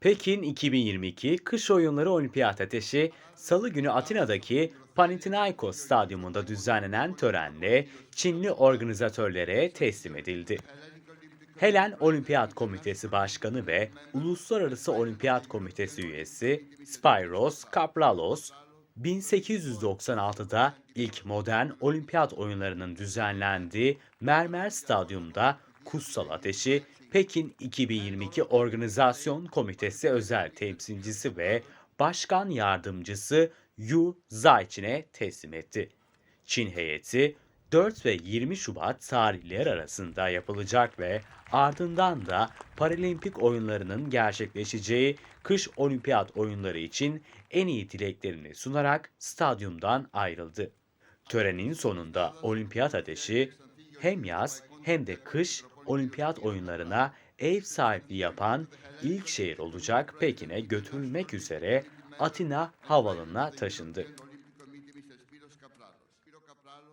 Pekin 2022 Kış Oyunları Olimpiyat Ateşi Salı günü Atina'daki Panathinaikos Stadyumunda düzenlenen törenle Çinli organizatörlere teslim edildi. Helen Olimpiyat Komitesi Başkanı ve Uluslararası Olimpiyat Komitesi üyesi Spyros Kapralos, 1896'da ilk modern olimpiyat oyunlarının düzenlendiği Mermer Stadyum'da Kutsal Ateşi Pekin 2022 Organizasyon Komitesi özel temsilcisi ve başkan yardımcısı Yu Zaiçin'e teslim etti. Çin heyeti 4 ve 20 Şubat tarihleri arasında yapılacak ve ardından da Paralimpik oyunlarının gerçekleşeceği kış olimpiyat oyunları için en iyi dileklerini sunarak stadyumdan ayrıldı. Törenin sonunda olimpiyat ateşi hem yaz hem de kış olimpiyat oyunlarına ev sahipliği yapan ilk şehir olacak Pekin'e götürülmek üzere Atina Havaalanı'na taşındı.